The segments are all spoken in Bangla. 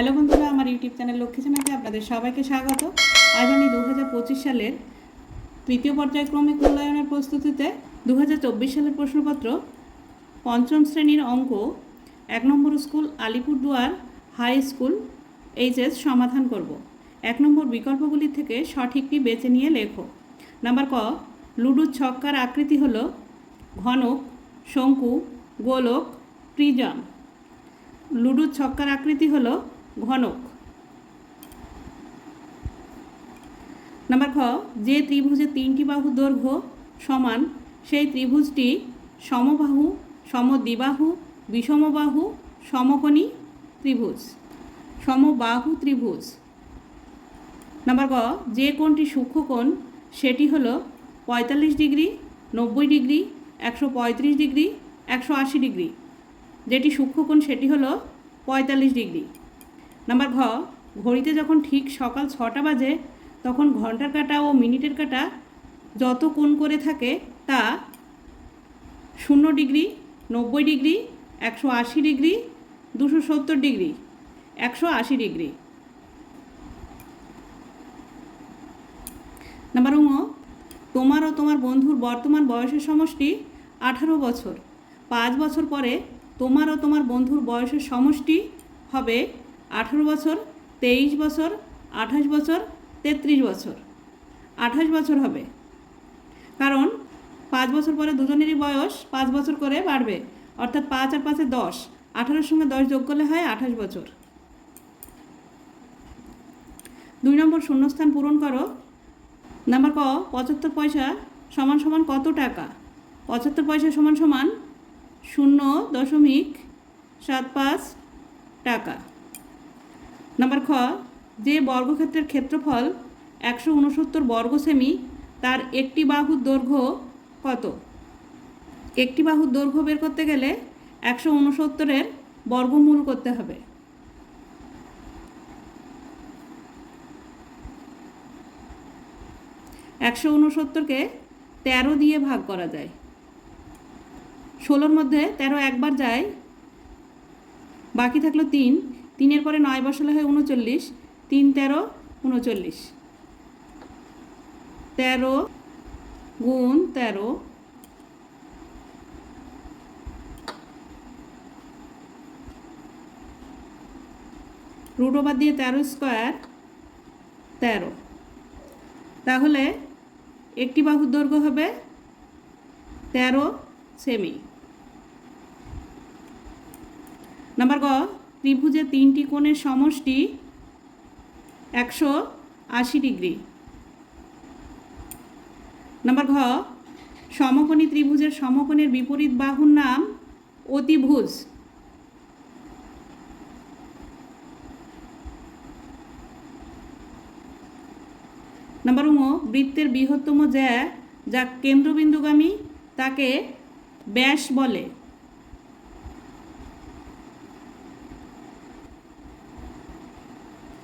হ্যালো বন্ধুরা, আমার ইউটিউব চ্যানেল লক্ষ্মী চ্যানেলে আপনাদের সবাইকে স্বাগত। আজ আমি দু হাজার পঁচিশ সালের তৃতীয় পর্যায়ক্রমিক মূল্যায়নের প্রস্তুতিতে দু হাজার চব্বিশ সালের প্রশ্নপত্র, পঞ্চম শ্রেণির অঙ্ক, এক নম্বর school Alipurduar high school, HS সমাধান করব। এক নম্বর বিকল্পগুলি থেকে সঠিকটি বেছে নিয়ে লেখো। নাম্বার ক লুডুর ছক্কার আকৃতি হল ঘনক, শঙ্কু, গোলক প্রিজম লুডুর ছক্কার আকৃতি হলো ঘনক। নাম্বার খ, যে ত্রিভুজের তিনটি বাহু দৈর্ঘ্য সমান, সেই ত্রিভুজটি সমবাহু, সমদ্বিবাহু, বিষমবাহু, সমকোণী ত্রিভুজ, সমবাহু ত্রিভুজ। নাম্বার গ, যে কোণটি সূক্ষ্মকোণ সেটি হল পঁয়তাল্লিশ ডিগ্রি, নব্বই ডিগ্রি, একশো পঁয়ত্রিশ ডিগ্রি, একশো আশি ডিগ্রি। যেটি সূক্ষ্মকোণ সেটি হলো পঁয়তাল্লিশ ডিগ্রি। নাম্বার ঘ, ঘড়িতে যখন ঠিক সকাল ছটা বাজে, তখন ঘণ্টার কাটা ও মিনিটের কাটা যত কোণ করে থাকে তা শূন্য ডিগ্রি, নব্বই ডিগ্রি, একশো আশি ডিগ্রি, দুশো সত্তর ডিগ্রি, একশো আশি ডিগ্রি। নাম্বার উম তোমার ও তোমার বন্ধুর বর্তমান বয়সের সমষ্টি আঠারো বছর। পাঁচ বছর পরে তোমার ও তোমার বন্ধুর বয়সের সমষ্টি হবে আঠারো বছর, তেইশ বছর, আঠাশ বছর, তেত্রিশ বছর। আঠাশ বছর হবে। কারণ পাঁচ বছর পরে দুজনেরই বয়স, পাঁচ বছর করে বাড়বে। অর্থাৎ পাঁচ আর পাঁচে দশ। আঠারোর সঙ্গে দশ যোগ করলে হয় আঠাশ বছর। দুই নম্বর, শূন্যস্থান পূরণ করো। নাম্বার ক, পঁচাত্তর পয়সা সমান সমান কত টাকা? পঁচাত্তর পয়সা সমান সমান শূন্য দশমিক সাত পাঁচ টাকা। নাম্বার খ, যে বর্গক্ষেত্রের ক্ষেত্রফল একশো উনসত্তর বর্গ সেমি তার একটি বাহুর দৈর্ঘ্য কত? একটি বাহুর দৈর্ঘ্য বের করতে গেলে একশো উনসত্তরের বর্গমূল করতে হবে। একশো উনসত্তরকে তেরো দিয়ে ভাগ করা যায়। ষোলোর মধ্যে তেরো একবার যায়, বাকি থাকল তিন। তিনের পরে নয় বসালে হয় উনচল্লিশ, তিন তেরো, উনচল্লিশ। তেরো গুণ তেরো। রুট ওভার দিয়ে তেরো স্কোয়ার তেরো। তাহলে একটি বাহুর দৈর্ঘ্য হবে তেরো সেমি। নাম্বার গ ত্রিভুজের তিনটি কোণের সমষ্টি একশো আশি ডিগ্রি। নাম্বার ঘ, সমকোণী ত্রিভুজের সমকোণের বিপরীত বাহুর নাম অতিভুজ। নাম্বার উম বৃত্তের বৃহত্তম জ্যা যা কেন্দ্রবিন্দুগামী তাকে ব্যাস বলে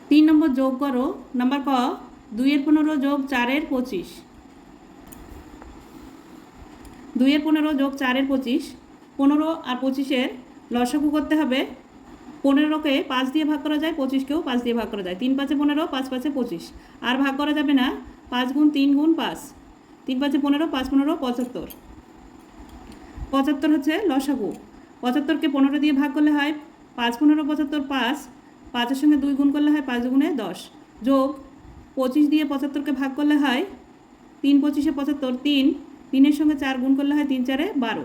তিন নম্বর যোগ করো। নাম্বার ক, দুইয়ের পনেরো যোগ চারের পঁচিশ। দুইয়ের পনেরো যোগ চারের পঁচিশ। পনেরো আর পঁচিশের লসাগু করতে হবে। পনেরোকে পাঁচ দিয়ে ভাগ করা যায়, পঁচিশকেও পাঁচ দিয়ে ভাগ করা যায়। তিন পাঁচে পনেরো, পাঁচ পাঁচে পঁচিশ। আর ভাগ করা যাবে না, পাঁচ গুণ তিন গুণ পাঁচ। তিন পাঁচে পনেরো, পাঁচ পনেরো, পঁচাত্তর। পঁচাত্তর হচ্ছে লসাগু পঁচাত্তরকে পনেরো দিয়ে ভাগ করলে হয় পাঁচ পনেরো, পঁচাত্তর, পাঁচ। পাঁচের সঙ্গে দুই গুণ করলে হয় পাঁচ গুণে দশ। যোগ পঁচিশ দিয়ে পঁচাত্তরকে ভাগ করলে হয় তিন পঁচিশে পঁচাত্তর, তিন। তিনের সঙ্গে চার গুণ করলে হয় তিন চারে বারো।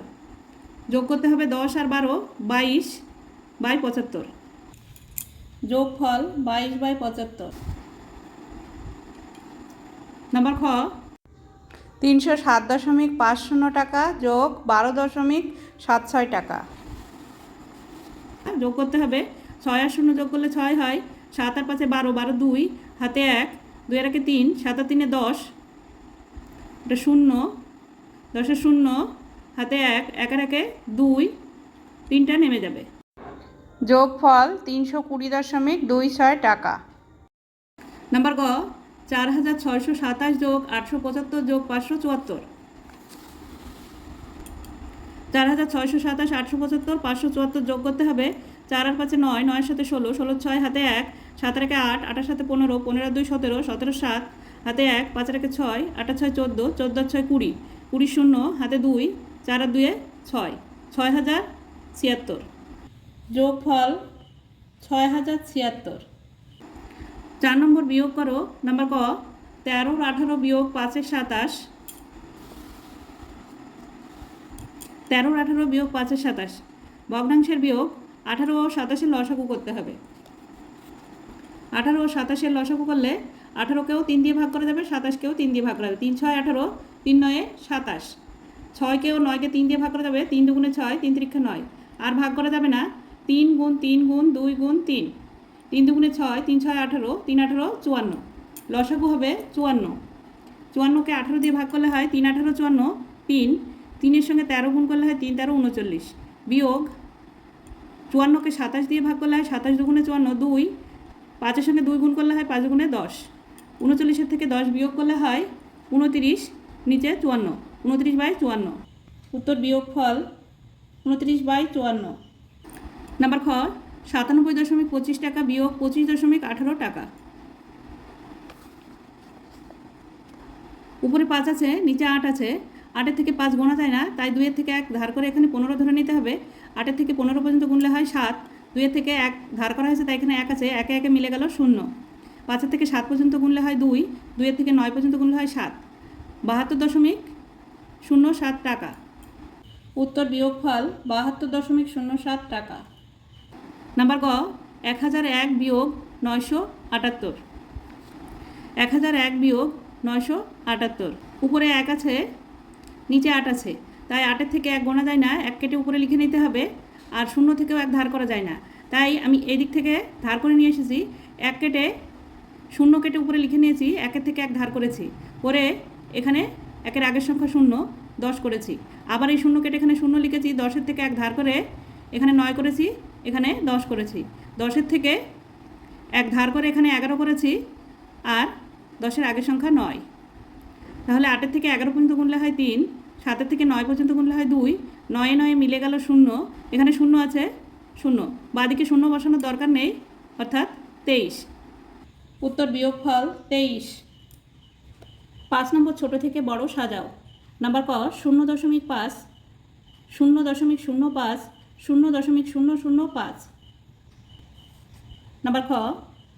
যোগ করতে হবে দশ আর বারো, বাইশ বাই পঁচাত্তর। যোগফল বাইশ বাই পঁচাত্তর। নাম্বার খ। তিনশো সাত দশমিক পাঁচ শূন্য টাকা যোগ বারো দশমিক সাত ছয় টাকা। যোগ করতে হবে ছয় আর শূন্য যোগ করলে ছয় হয় সাত আর পাঁচে বারো বারো দুই হাতে এক দুই আর একে তিন সাত আর তিনে দশ এটা শূন্য দশের শূন্য হাতে এক এক আর একে দুই তিনটা নেমে যাবে। যোগফল তিনশো কুড়ি দশমিক দুই ছয় টাকা। নাম্বার গ চার হাজার ছয়শো সাতাশ যোগ আটশো পঁচাত্তর যোগ পাঁচশো চুয়াত্তর। চার হাজার ছয়শো সাতাশ, আটশো পঁচাত্তর, পাঁচশো চুয়াত্তর যোগ করতে হবে। চার আর পাঁচে নয়, নয়ের সাথে ষোলো ষোলো ছয়, হাতে এক, সাত একে আট আটার সাথে পনেরো পনেরো দুই সতেরো সতেরো সাত, হাতে এক, পাঁচ একে ছয়, আটা ছয় চোদ্দ চোদ্দ ছয় কুড়ি কুড়ি শূন্য, হাতে দুই, চার আর দুয়ে ছয় ছয় হাজার ছিয়াত্তর। যোগফল ছয় হাজার ছিয়াত্তর। চার নম্বর বিয়োগ করো, নাম্বার ক তেরোর আঠারো বিয়োগ পাঁচের সাতাশ তেরোর আঠারো বিয়োগ পাঁচের সাতাশ। ভগ্নাংশের বিয়োগ আঠারো ও সাতাশের লসাগু করতে হবে। আঠারো ও সাতাশের লসাগু করলে আঠারোকেও তিন দিয়ে ভাগ করা যাবে, সাতাশকেও তিন দিয়ে ভাগ করা যাবে। তিন ছয় আঠারো, তিন নয়ে সাতাশ। ছয়কেও নয়কে তিন দিয়ে ভাগ করা যাবে, তিন দুগুণে ছয়, তিন তিরিক্ষা নয়। আর ভাগ করা যাবে না, তিন গুণ তিন গুণ দুই গুণ তিন। তিন দুগুণে ছয়, তিন ছয় আঠারো, তিন আঠারো চুয়ান্ন। লসাগু হবে চুয়ান্ন। চুয়ান্নকে আঠারো দিয়ে ভাগ করলে হয় তিন আঠারো চুয়ান্ন, তিন। তিনের সঙ্গে তেরো গুণ করলে হয় তিন, তেরো, উনচল্লিশ। বিয়োগ চুয়ান্নকে সাতাশ দিয়ে ভাগ করলে হয় সাতাশ দুগুণে চুয়ান্ন, দুই। পাঁচের সঙ্গে দুই গুণ করলে হয় পাঁচ গুণে দশ। উনচল্লিশের থেকে দশ বিয়োগ করলে হয় উনতিরিশ, নিচে চুয়ান্ন। উনত্রিশ বাই চুয়ান্ন। উত্তর বিয়োগ ফল উনত্রিশ বাই চুয়ান্ন। নাম্বার খ, সাতানব্বই দশমিক পঁচিশ টাকা বিয়োগ পঁচিশ দশমিক আঠারো টাকা। উপরে পাঁচ আছে, নিচে আট আছে। আটের থেকে পাঁচ গোনা যায় না, তাই দুইয়ের থেকে এক ধার করে এখানে পনেরো ধরে নিতে হবে। আটের থেকে পনেরো পর্যন্ত গুনলে হয় সাত, দুইয়ের থেকে এক ধার করা হয়েছে তাই এখানে এক আছে, একে একে মিলে গেল শূন্য। পাঁচের থেকে সাত পর্যন্ত গুনলে হয় দুই, দুইয়ের থেকে নয় পর্যন্ত গুনলে হয় সাত। বাহাত্তর দশমিক শূন্য সাত টাকা। উত্তর বিয়োগফল বাহাত্তর দশমিক শূন্য সাত টাকা। নাম্বার গ, এক হাজার এক বিয়োগ নয়শো আটাত্তর। এক হাজার এক বিয়োগ নয়শো আটাত্তর। উপরে এক আছে নিচে আট আছে। তাই আটের থেকে এক গোনা যায় না, এক কেটে উপরে লিখে নিতে হবে আর শূন্য থেকেও এক ধার করা যায় না। তাই আমি এই দিক থেকে ধার করে নিয়ে এসেছি, এক কেটে শূন্য কেটে উপরে লিখে নিয়েছি, একের থেকে এক ধার করেছি। করে এখানে একের আগের সংখ্যা শূন্য, দশ করেছি। আবার এই শূন্য কেটে এখানে শূন্য লিখেছি, দশের থেকে এক ধার করে এখানে নয় করেছি, এখানে দশ করেছি। দশের থেকে এক ধার করে এখানে এগারো করেছি আর দশের আগের সংখ্যা নয়। তাহলে আটের থেকে এগারো পর্যন্ত গুনলে হয় তিন। সাতের থেকে নয় পর্যন্ত গুনলে হয় দুই। নয়ে নয়ে মিলে গেল শূন্য। এখানে শূন্য আছে? শূন্য। বাদিকে শূন্য বসানোর দরকার নেই, অর্থাৎ তেইশ। উত্তর বিয়োগফল, তেইশ। পাঁচ নম্বর ছোট থেকে বড় সাজাও। নাম্বার ক, শূন্য দশমিক পাঁচ, শূন্য দশমিক শূন্য পাঁচ, শূন্য দশমিক শূন্য শূন্য পাঁচ। নাম্বার খ,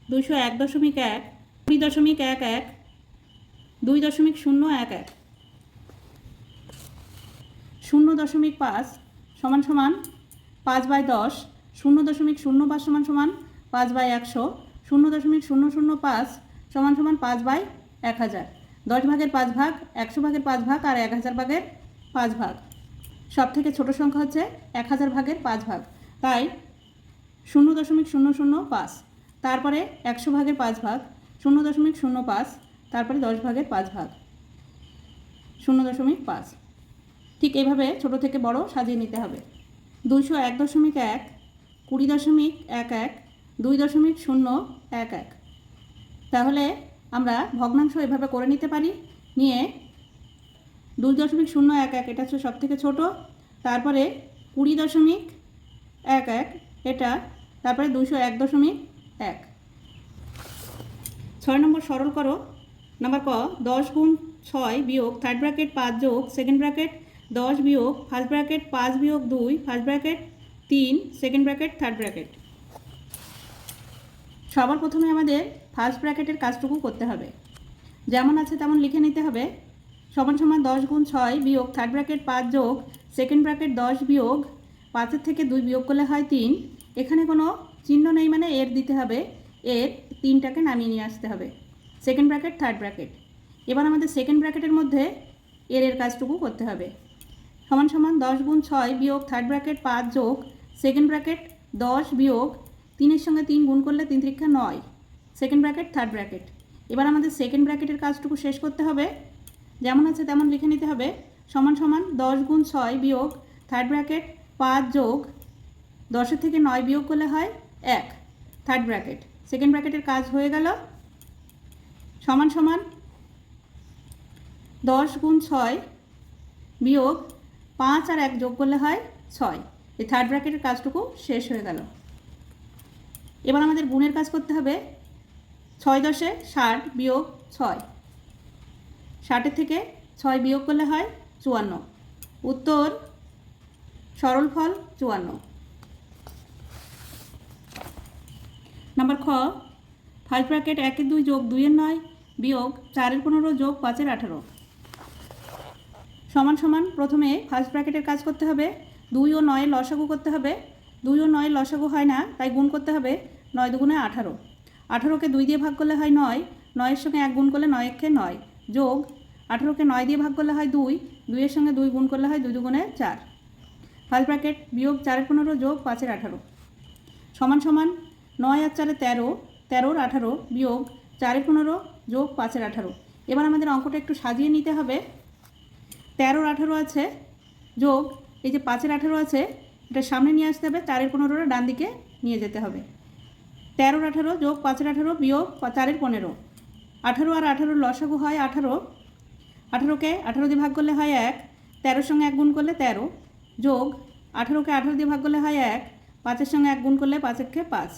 দুইশো এক দশমিক এক কুড়ি দশমিক এক এক, দুই দশমিক শূন্য এক এক। শূন্য দশমিক পাঁচ সমান সমান পাঁচ বাই দশ, শূন্য দশমিক শূন্য পাঁচ সমান সমান পাঁচ বাই একশো, শূন্য দশমিক শূন্য শূন্য পাঁচ সমান সমান পাঁচ বাই এক হাজার। দশ ভাগের পাঁচ ভাগ, একশো ভাগের পাঁচ ভাগ আর এক হাজার ভাগের পাঁচ ভাগ। সব থেকে ছোটো সংখ্যা হচ্ছে এক হাজার ভাগের পাঁচ ভাগ। তাই শূন্য দশমিক শূন্য শূন্য পাঁচ। তারপরে একশো ভাগের পাঁচ ভাগ, শূন্য দশমিক শূন্য পাঁচ। তারপরে দশ ভাগের পাঁচ ভাগ। শূন্য দশমিক পাঁচ। ঠিক এইভাবে ছোট থেকে বড় সাজিয়ে নিতে হবে। দুইশো এক দশমিক এক, কুড়ি দশমিক এক এক, দুই দশমিক শূন্য এক এক। তাহলে আমরা ভগ্নাংশ এভাবে করে নিতে পারি। নিয়ে দুই দশমিক শূন্য এক এক, এটা হচ্ছে সব থেকে ছোটো। তারপরে কুড়ি দশমিক এক এক, এটা তারপরে দুশো এক দশমিক এক। ছয় নম্বর সরল করো। নাম্বার ক, দশ গুণ ছয় বিয়োগ থার্ড ব্র্যাকেট পাঁচ যোগ সেকেন্ড ব্র্যাকেট দশ বিয়োগ ফার্স্ট ব্র্যাকেট পাঁচ বিয়োগ দুই ফার্স্ট ব্র্যাকেট তিন সেকেন্ড ব্র্যাকেট থার্ড ব্র্যাকেট সবার প্রথমে আমাদের ফার্স্ট ব্র্যাকেটের কাজটুকু করতে হবে। যেমন আছে তেমন লিখে নিতে হবে। সমান সমান দশ গুণ ছয় বিয়োগ থার্ড ব্র্যাকেট পাঁচ যোগ সেকেন্ড ব্র্যাকেট দশ বিয়োগ, পাঁচের থেকে দুই বিয়োগ করলে হয় তিন। এখানে কোনো চিহ্ন নেই মানে এর দিতে হবে। এর তিনটাকে নামিয়ে নিয়ে আসতে হবে। সেকেন্ড ব্র্যাকেট থার্ড ব্র্যাকেট এবার আমাদের সেকেন্ড ব্র্যাকেটের মধ্যে এর এর কাজটুকু করতে হবে। সমান সমান দশ গুণ ছয় বিয়োগ থার্ড ব্র্যাকেট পাঁচ যোগ সেকেন্ড ব্র্যাকেট দশ বিয়োগ তিনের সঙ্গে তিন গুণ করলে তিন ত্রিক্ষা নয়। সেকেন্ড ব্র্যাকেট থার্ড ব্র্যাকেট এবার আমাদের সেকেন্ড ব্র্যাকেটের কাজটুকু শেষ করতে হবে। যেমন আছে তেমন লিখে নিতে হবে। সমান সমান দশ গুণ ছয় বিয়োগ থার্ড ব্র্যাকেট পাঁচ যোগ দশের থেকে নয় বিয়োগ করলে হয় এক। থার্ড ব্র্যাকেট সেকেন্ড ব্র্যাকেটের কাজ হয়ে গেল। সমান সমান দশ গুণ ছয় বিয়োগ পাঁচ আর এক যোগ করলে হয় ছয়। এই থার্ড ব্র্যাকেটের কাজটুকু শেষ হয়ে গেল। এবার আমাদের গুণের কাজ করতে হবে। ছয় দশে ষাট বিয়োগ ছয়। ষাটের থেকে ছয় বিয়োগ করলে হয় চুয়ান্ন। উত্তর, সরল ফল চুয়ান্ন। নাম্বার খ ফাইভ ব্র্যাকেট একের দুই যোগ দুইয়ের নয়, বিয়োগ চারের পনেরো যোগ পাঁচের আঠারো। সমান সমান প্রথমে ফার্স্ট ব্র্যাকেটের কাজ করতে হবে। দুই ও নয়ের লসাগু করতে হবে। দুই ও নয়ের লসাগু হয় না, তাই গুণ করতে হবে নয় দুগুণে আঠারো। আঠারোকে দুই দিয়ে ভাগ করলে হয় নয়, নয়ের সঙ্গে এক গুণ করলে নয় একে নয়। যোগ, আঠারোকে নয় দিয়ে ভাগ করলে হয় দুই, দুইয়ের সঙ্গে দুই গুণ করলে হয় দুই দুগুণে চার। ফার্স্ট ব্র্যাকেট বিয়োগ চারের পনেরো, যোগ পাঁচের আঠারো। সমান সমান নয় আর চারে তেরো, তেরোর আঠারো বিয়োগ চারের পনেরো, যোগ পাঁচের আঠারো। এবার আমাদের অঙ্কটা একটু সাজিয়ে নিতে হবে। তেরোর আঠারো আছে, যোগ, এই যে পাঁচের আঠারো আছে, এটা সামনে নিয়ে আসতে হবে চারের পনেরোটা ডান দিকে নিয়ে যেতে হবে। তেরোর আঠারো, যোগ, পাঁচের আঠারো, বিয়োগ চারের পনেরো। আঠারো আর আঠারোর লসাগু হয় আঠারো। আঠারোকে আঠারো দিয়ে ভাগ করলে হয় এক, তেরোর সঙ্গে এক গুণ করলে তেরো। যোগ, আঠারোকে আঠারো দিয়ে ভাগ করলে হয় এক, পাঁচের সঙ্গে এক গুণ করলে পাঁচ একে পাঁচ।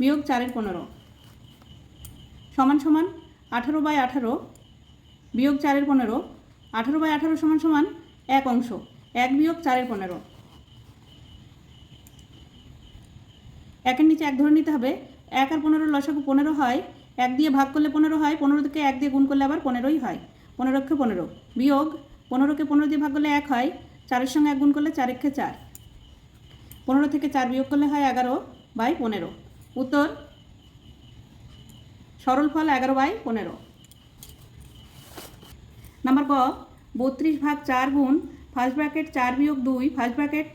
বিয়োগ, চারের পনেরো। সমান সমান আঠারো বাই আঠারো, বিয়োগ, চারের পনেরো। আঠারো বাই আঠারো সমান সমান এক অংশ, এক বিয়োগ চারের পনেরো। একের নিচে এক ধরে নিতে হবে, এক আর পনেরো লসাগু পনেরো হয়, এক দিয়ে ভাগ করলে পনেরো হয় পনেরো থেকে এক দিয়ে গুণ করলে আবার পনেরোই হয়, পনেরোকে পনেরো। বিয়োগ, পনেরোকে পনেরো দিয়ে ভাগ করলে এক হয়, চারের সঙ্গে এক গুণ করলে চার একে চার। পনেরো থেকে চার বিয়োগ করলে হয় এগারো বাই পনেরো। উত্তর, সরল ফল এগারো বাই পনেরো। নাম্বার ক, বত্রিশ ভাগ চার গুণ ফার্স্ট ব্র্যাকেট চার বিয়োগ দুই ফার্স্ট ব্র্যাকেট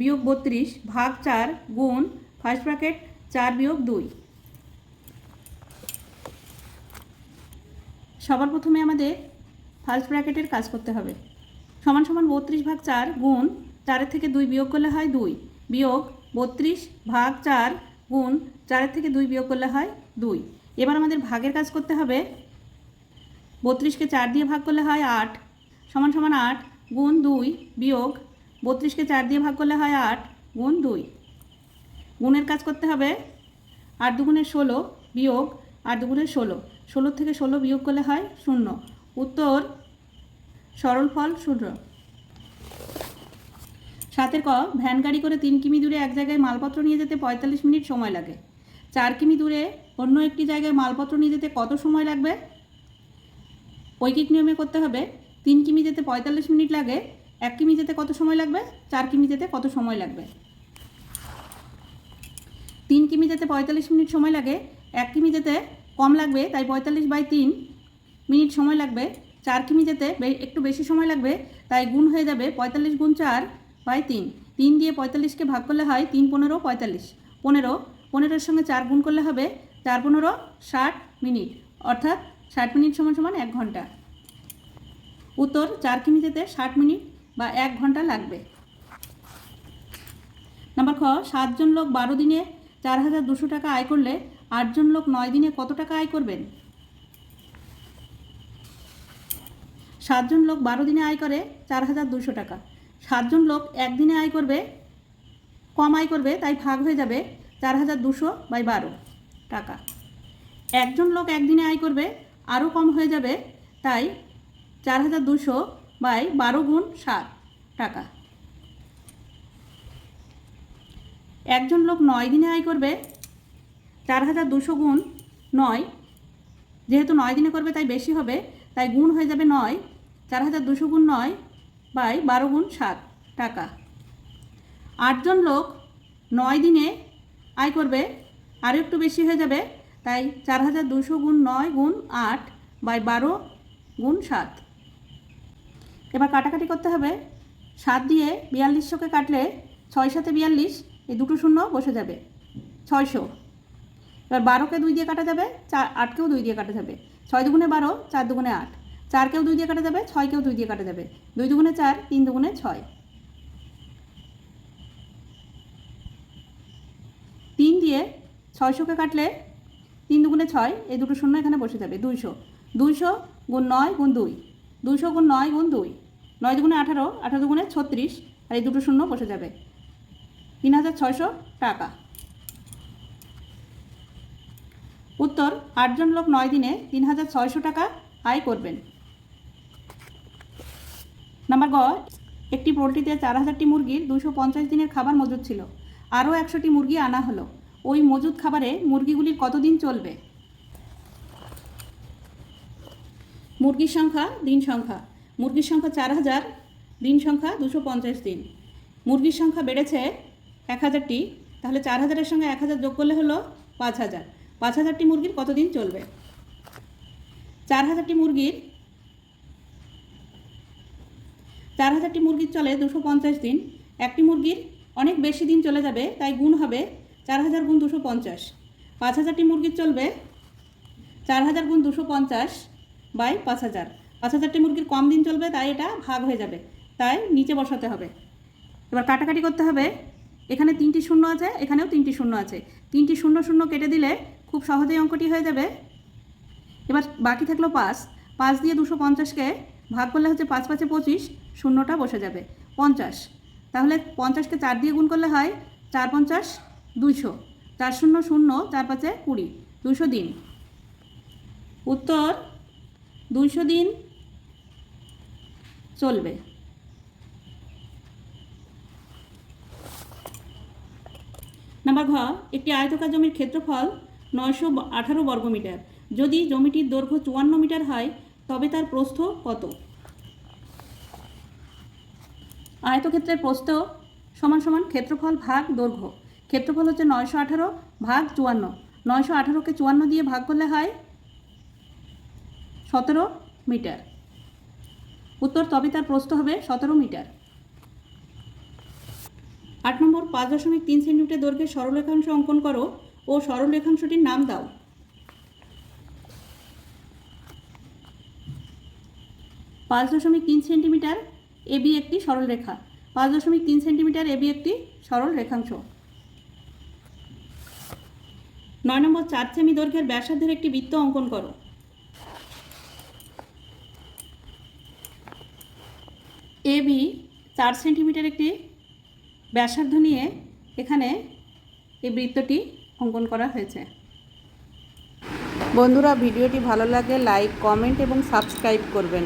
বিয়োগ বত্রিশ ভাগ চার গুণ ফার্স্ট ব্র্যাকেট চার বিয়োগ দুই। সবার প্রথমে আমাদের ফার্স্ট ব্র্যাকেটের কাজ করতে হবে। সমান সমান বত্রিশ ভাগ চার গুণ চারের থেকে দুই বিয়োগ করলে হয় দুই, বিয়োগ বত্রিশ ভাগ চার গুণ চারের থেকে দুই বিয়োগ করলে হয় দুই। এবার আমাদের ভাগের কাজ করতে হবে বত্রিশকে চার দিয়ে ভাগ করলে হয় আট। সমান সমান আট গুণ দুই বিয়োগ বত্রিশকে চার দিয়ে ভাগ করলে হয় আট গুণ দুই। গুণের কাজ করতে হবে আট দুগুণে ষোলো বিয়োগ আট দুগুণে ষোলো। ষোলোর থেকে ষোলো বিয়োগ করলে হয় শূন্য। উত্তর সরল ফল শূন্য। সাতের ক, ভ্যান গাড়ি করে তিন কিমি দূরে এক জায়গায় মালপত্র নিয়ে যেতে পঁয়তাল্লিশ মিনিট সময় লাগে। চার কিমি দূরে অন্য একটি জায়গায় মালপত্র নিয়ে যেতে কত সময় লাগবে? ঐকিক নিয়মে করতে হবে। তিন কিমি যেতে পঁয়তাল্লিশ মিনিট লাগে, এক কিমি যেতে কত সময় লাগবে? চার কিমি যেতে কত সময় লাগবে? তিন কিমি যেতে পঁয়তাল্লিশ মিনিট সময় লাগে, এক কিমি যেতে কম লাগবে, তাই পঁয়তাল্লিশ বাই তিন মিনিট সময় লাগবে। চার কিমি যেতে একটু বেশি সময় লাগবে, তাই গুণ হয়ে যাবে পঁয়তাল্লিশ গুণ চার বাই তিন। তিন দিয়ে পঁয়তাল্লিশকে ভাগ করলে হয় তিন পনেরো পঁয়তাল্লিশ। পনেরো, পনেরোর সঙ্গে চার গুণ করলে হবে চার পনেরো ষাট মিনিট। অর্থাৎ ষাট মিনিট সমান সমান এক ঘণ্টা। উত্তর, চার কিমি যেতে ষাট মিনিট বা এক ঘণ্টা লাগবে। নাম্বার খ, সাতজন লোক বারো দিনে চার হাজার দুশো টাকা আয় করলে আটজন লোক নয় দিনে কত টাকা আয় করবেন? সাতজন লোক বারো দিনে আয় করে চার হাজার দুশো টাকা। সাতজন লোক একদিনে আয় করবে, কম আয় করবে, তাই ভাগ হয়ে যাবে চার হাজার দুশো বাই বারো টাকা। একজন লোক একদিনে আয় করবে আরও কম হয়ে যাবে, তাই চার হাজার দুশো বাই বারো গুণ সাত টাকা। একজন লোক নয় দিনে আয় করবে, চার হাজার দুশো গুণ নয়, যেহেতু নয় দিনে করবে তাই বেশি হবে, তাই গুণ হয়ে যাবে নয়, চার হাজার দুশো গুণ নয় বাই বারো গুণ সাত টাকা। আটজন লোক নয় দিনে আয় করবে, আরও একটু বেশি হয়ে যাবে তাই চার হাজার দুশো গুণ নয় গুণ আট বাই বারো গুণ সাত। এবার কাটাকাটি করতে হবে। সাত দিয়ে বিয়াল্লিশশোকে কাটলে ছয় সাথে বিয়াল্লিশ, এই দুটো শূন্য বসে যাবে। ছয়শো। এবার বারোকে দুই দিয়ে কাটা যাবে, চার, আটকেও দুই দিয়ে কাটা যাবে। ছয় দুগুণে বারো, চার দুগুণে আট। চারকেও দুই দিয়ে কাটা যাবে, ছয়কেও দুই দিয়ে কাটা যাবে। দুই দুগুণে চার, তিন দুগুণে ছয়। তিন দিয়ে ছয়শোকে কাটলে তিন দুগুণে ছয়, এই দুটো শূন্য এখানে বসে যাবে, দুইশো। দুইশো গুণ নয় গুণ দুই। দুইশো গুণ নয় গুণ দুই। নয় দুগুণে আঠারো আঠারো দুগুণে ছত্রিশ, আর এই দুটো শূন্য বসে যাবে। তিন হাজার ছয়শো টাকা। উত্তর, আটজন লোক নয় দিনে তিন হাজার ছয়শো টাকা আয় করবেন। নাম্বার গ, একটি পোলট্রিতে চার হাজারটি মুরগির দুশো পঞ্চাশ দিনের খাবার মজুদ ছিল। আরও একশোটি মুরগি আনা হলো। ওই মজুদ খাবারে মুরগিগুলির কতদিন চলবে? মুরগির সংখ্যা, দিন সংখ্যা। মুরগির সংখ্যা চার হাজার, দিন সংখ্যা দুশো পঞ্চাশ দিন। মুরগির সংখ্যা বেড়েছে এক হাজারটি, তাহলে চার হাজারের সঙ্গে এক হাজার যোগ করলে হলো পাঁচ হাজার। পাঁচ হাজারটি মুরগির কতদিন চলবে? চার হাজারটি মুরগির, চার হাজারটি মুরগির চলে দুশো পঞ্চাশ দিন। একটি মুরগির অনেক বেশি দিন চলে যাবে, তাই গুণ হবে চার হাজার গুণ দুশো পঞ্চাশ। পাঁচ হাজারটি মুরগির চলবে চার হাজার গুণ দুশো পঞ্চাশ বাই পাঁচ হাজার পাঁচ হাজারটি মুরগির কম দিন চলবে, তাই এটা ভাগ হয়ে যাবে, তাই নিচে বসাতে হবে। এবার কাটাকাটি করতে হবে, এখানে তিনটি শূন্য আছে, এখানেও তিনটি শূন্য আছে। তিনটি শূন্য শূন্য কেটে দিলে খুব সহজেই অঙ্কটি হয়ে যাবে। এবার বাকি থাকল পাঁচ পাঁচ দিয়ে দুশো পঞ্চাশকে ভাগ করলে হচ্ছে পাঁচ পাঁচে পঁচিশ, শূন্যটা বসে যাবে, পঞ্চাশ। তাহলে পঞ্চাশকে চার দিয়ে গুণ করলে হয় চার পঞ্চাশ দুইশো। চার শূন্য শূন্য, চার পাঁচে কুড়ি। দুশো দিন। উত্তর, দুইশো দিন চলবে। নাম্বার ঘ, একটি আয়তকার জমির ক্ষেত্রফল নয়শো আঠারো বর্গমিটার যদি জমিটির দৈর্ঘ্য চুয়ান্ন মিটার হয়, তবে তার প্রস্থ কত? আয়তক্ষেত্রের প্রস্থ সমান সমান ক্ষেত্রফল ভাগ দৈর্ঘ্য। ক্ষেত্রফল হচ্ছে নয়শো আঠারো ভাগ চুয়ান্ন। নয়শো আঠারোকে চুয়ান্ন দিয়ে ভাগ করলে হয় সতেরো মিটার। উত্তর তবে তার প্রস্থ হবে সতেরো মিটার। আট নম্বর, পাঁচ দশমিক তিন সেন্টিমিটার দৈর্ঘ্যের সরলরেখাংশ অঙ্কন করো ও সরলরেখাংশটির নাম দাও। পাঁচ দশমিক তিন সেন্টিমিটার এবি একটি সরলরেখা। পাঁচ দশমিক তিন সেন্টিমিটার এবি একটি সরল রেখাংশ নয় নম্বর চার সেমি দৈর্ঘ্যের ব্যাসার্ধের একটি বৃত্ত অঙ্কন করো। এবি চার সেন্টিমিটার একটি ব্যাসার্ধ নিয়ে এখানে এই বৃত্তটি অঙ্কন করা হয়েছে। বন্ধুরা, ভিডিওটি ভালো লাগে লাইক, কমেন্ট এবং সাবস্ক্রাইব করবেন।